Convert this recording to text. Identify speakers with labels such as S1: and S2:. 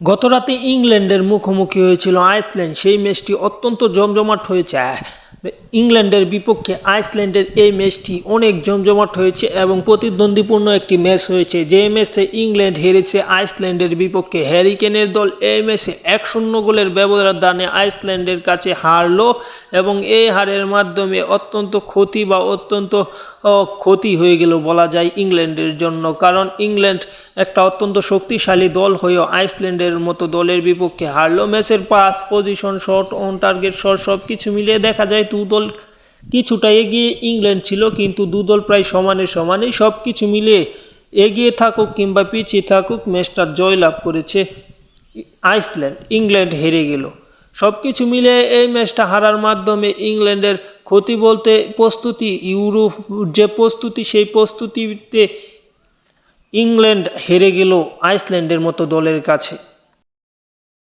S1: গতরাতে ইংল্যান্ডের মুখোমুখি হয়েছিল আইসল্যান্ড সেই ম্যাচটি অত্যন্ত জমজমাট হয়েছে। ইংল্যান্ডের বিপক্ষে আইসল্যান্ডের এই ম্যাচটি অনেক জমজমাট হয়েছে এবং প্রতিদ্বন্দ্বীপূর্ণ একটি ম্যাচ হয়েছে। যে ম্যাচে ইংল্যান্ড হেরেছে আইসল্যান্ডের বিপক্ষে হ্যারিকেনের দল এই ম্যাচে এক শূন্য গোলের ব্যবধানে আইসল্যান্ডের কাছে হারলো এবং এই হারের মাধ্যমে অত্যন্ত ক্ষতি বা অত্যন্ত ক্ষতি হয়ে গেল বলা যায় ইংল্যান্ডের জন্য। কারণ ইংল্যান্ড একটা অত্যন্ত শক্তিশালী দল হয়েও আইসল্যান্ডের মতো দলের বিপক্ষে হারলো। ম্যাচের pass possession, shot, on, target shot সব কিছু মিলিয়ে দেখা যায় দু দল কিছুটা এগিয়ে ইংল্যান্ড ছিল, কিন্তু দুদল প্রায় সমানে সমানে সব কিছু মিলিয়ে এগিয়ে থাকুক কিংবা পিছিয়ে থাকুক, ম্যাচটা জয়লাভ করেছে আইসল্যান্ড। ইংল্যান্ড হেরে গেল। সব কিছু মিলে এই ম্যাচটা হারার মাধ্যমে ইংল্যান্ডের ক্ষতি বলতে প্রস্তুতি, ইউরোপ যে প্রস্তুতি, সেই প্রস্তুতিতে ইংল্যান্ড হেরে গেল আইসল্যান্ডের মতো দলের কাছে।